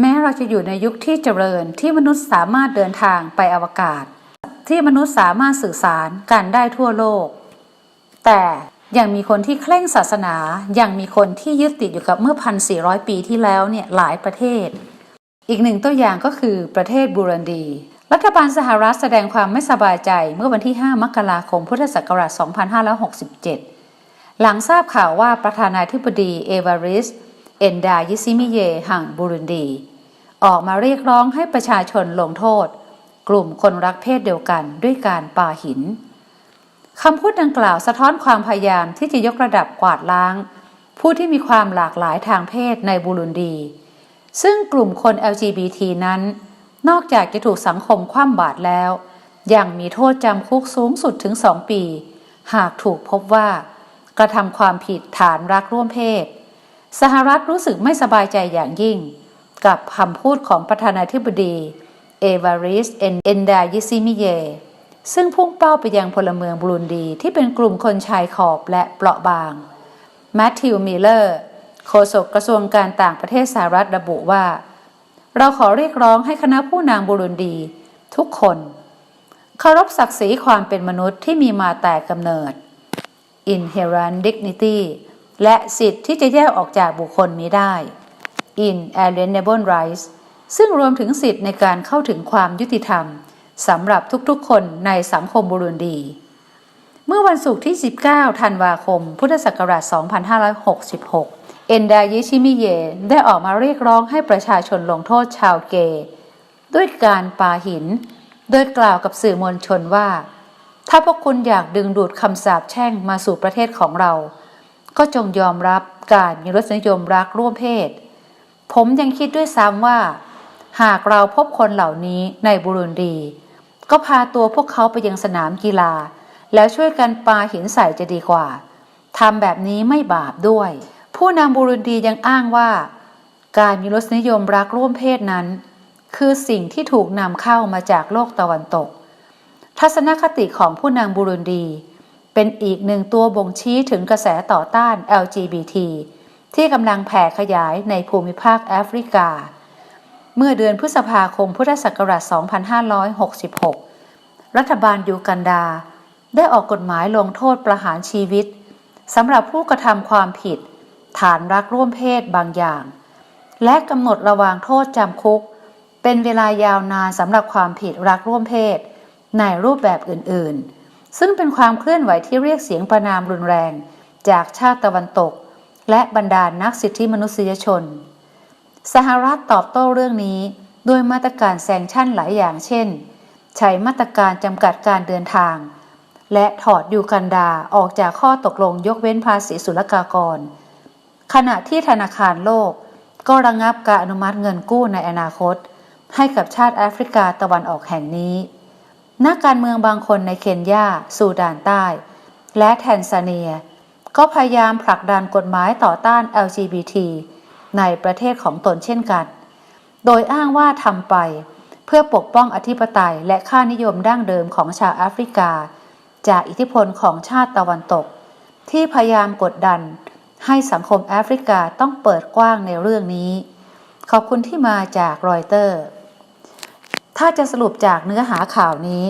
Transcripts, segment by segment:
แม้เราจะอยู่ในยุคที่เจริญที่มนุษย์สามารถเดินทางไปอวกาศ ที่มนุษย์สามารถสื่อสารกันได้ทั่วโลก แต่ยังมีคนที่เคร่งศาสนา ยังมีคนที่ยึดติดอยู่กับเมื่อพันสี่ปีที่แล้วเนี่ยหลายประเทศ อีกหนึ่งตัวอย่างก็คือประเทศบูรันดี รัฐบาลสหรัฐแสดงความไม่สบายใจเมื่อวันที่ 5 มกราคม พุทธศักราช 2567 หลังทราบข่าวว่าประธานาธิบดีเอวาริส เอนดายิซิมิเยห่างบูรุนดี ออกมาเรียกร้องให้ประชาชนลงโทษ กลุ่มคนรักเพศเดียวกันด้วยการปาหินคำพูดดังกล่าวสะท้อนความพยายามที่จะยกระดับกวาดล้าง ผู้ที่มีความหลากหลายทางเพศในบูรุนดี ซึ่งกลุ่มคน LGBT นั้น นอกจากจะถูกสังคมคว่ำบาตรแล้ว ยังมีโทษจำคุกสูงสุดถึงสองปี หากถูกพบว่ากระทำความผิดฐานรักร่วมเพศ สหรัฐรู้สึกไม่สบายใจอย่างยิ่ง กับคำพูดของประธานาธิบดี เอวาริส เอนดายิซิมิเย ซึ่งพุ่งเป้าไปยังพลเมืองบรูนดีที่เป็นกลุ่มคนชายขอบและเปราะบาง แมทธิวมิลเลอร์ โฆษกกระทรวงการต่างประเทศสหรัฐระบุว่า เราขอเรียกร้องให้คณะผู้นางบรูนดี ทุกคนเคารพศักดิ์ศรีความเป็นมนุษย์ที่มีมาแต่กำเนิด inherent dignity และสิทธิ์ที่จะแยกออกจากบุคคลนี้ได้ inalienable rights ซึ่งรวมถึงสิทธิ์ในการเข้าถึงความยุติธรรมสำหรับทุกๆ คนในสังคมบุรุนดี เมื่อวันศุกร์ที่ 19 ธันวาคม พุทธศักราช 2566 เอนดายิชิมิเย ได้ออกมาเรียกร้องให้ประชาชนลงโทษชาวเกย์ด้วยการปาหิน โดยกล่าวกับสื่อมวลชนว่า ถ้าพวกคุณอยากดึงดูดคำสาปแช่งมาสู่ประเทศของเรา ก็จงยอมรับการมีรสนิยมรักร่วมเพศ ผมยังคิดด้วยซ้ำว่า หากเราพบคนเหล่านี้ในบุรุนดี ก็พาตัวพวกเขาไปยังสนามกีฬา แล้วช่วยกันปาหินใส่จะดีกว่าทำแบบนี้ไม่บาปด้วย ผู้นำบุรุนดียังอ้างว่า การมีรสนิยมรักร่วมเพศนั้น คือสิ่งที่ถูกนำเข้ามาจากโลกตะวันตก ทัศนคติของผู้นางบุรุนดี เป็นอีกหนึ่งตัวบ่งชี้ถึงกระแสต่อต้าน LGBT ที่กำลังแผ่ขยายในภูมิภาคแอฟริกา เมื่อเดือนพฤษภาคมพุทธศักราช 2566 รัฐบาลยูกันดา ได้ออกกฎหมายลงโทษประหารชีวิตสำหรับผู้กระทำความผิด ฐานรักร่วมเพศบางอย่าง และกำหนดระวางโทษจำคุก เป็นเวลายาวนานสำหรับความผิดรักร่วมเพศ ในรูปแบบอื่นๆ ซึ่งเป็นความเคลื่อนไหวที่เรียกเสียงประนามรุนแรง จากชาติตะวันตก และบรรดานักสิทธิมนุษยชน สหรัฐตอบโต้เรื่องนี้ด้วยมาตรการแซงชั่นหลายอย่างเช่น ใช้มาตรการจำกัดการเดินทาง และถอดยูกันดาออกจากข้อตกลงยกเว้นภาษีศุลกากร ขณะที่ธนาคารโลกก็ระงงับการอนุมัติเงินกู้ในอนาคต ให้กับชาติแอฟริกาตะวันออกแห่งนี้ นักการเมืองบางคนในเคนยาซูดานใต้ และแทนซาเนีย ก็พยายามผลักดันกฎหมายต่อต้าน LGBT ในประเทศของตนเช่นกัน โดยอ้างว่าทำไปเพื่อปกป้องอธิปไตยและค่านิยมดั้งเดิมของชาวแอฟริกา จากอิทธิพลของชาติตะวันตก ที่พยายามกดดัน ให้สังคมแอฟริกาต้องเปิดกว้างในเรื่องนี้ ขอบคุณที่มาจากรอยเตอร์ ถ้าจะสรุปจากเนื้อหาข่าวนี้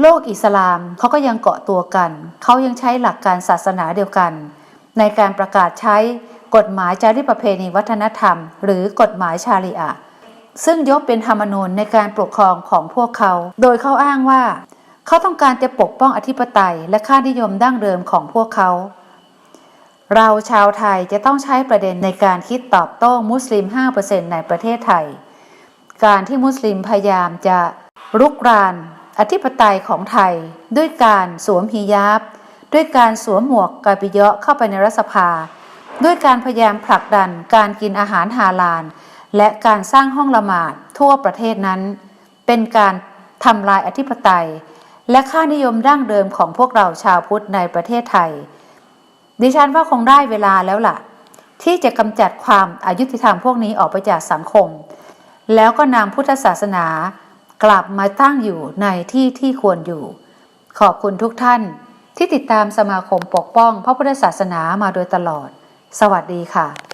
โลกอิสลามเขาก็ยังเกาะตัวกัน เขายังใช้หลักการศาสนาเดียวกัน ในการประกาศใช้กฎหมายจารีตประเพณีวัฒนธรรม หรือกฎหมายชาริอะซึ่งยกเป็นธรรมนูญในการปกครองของพวกเขา โดยเขาอ้างว่า เขาต้องการจะปกป้องอธิปไตยและค่านิยมดั้งเดิมของพวกเขา เราชาวไทยจะต้องใช้ประเด็นในการคิดตอบโต้มุสลิม 5%ในประเทศไทย การที่มุสลิมพยายามจะรุกราน อธิปไตยของไทย ด้วยการสวมฮิญาบ ด้วยการสวมหมวกกาบิเยาะเข้าไปในรัฐสภา ด้วยการพยายามผลักดันการกินอาหารฮาลาล และการสร้างห้องละหมาดทั่วประเทศนั้น เป็นการทำลายอธิปไตย และค่านิยมดั้งเดิมของพวกเราชาวพุทธในประเทศไทย ดิฉันว่าคงได้เวลาแล้วล่ะ ที่จะกำจัดความอายุติธรรมพวกนี้ออกไปจากสังคม แล้วก็นำพุทธศาสนากลับมาตั้งอยู่ในที่ที่ควรอยู่ ขอบคุณทุกท่านที่ติดตามสมาคมปกป้องพระพุทธศาสนามาโดยตลอด สวัสดีค่ะ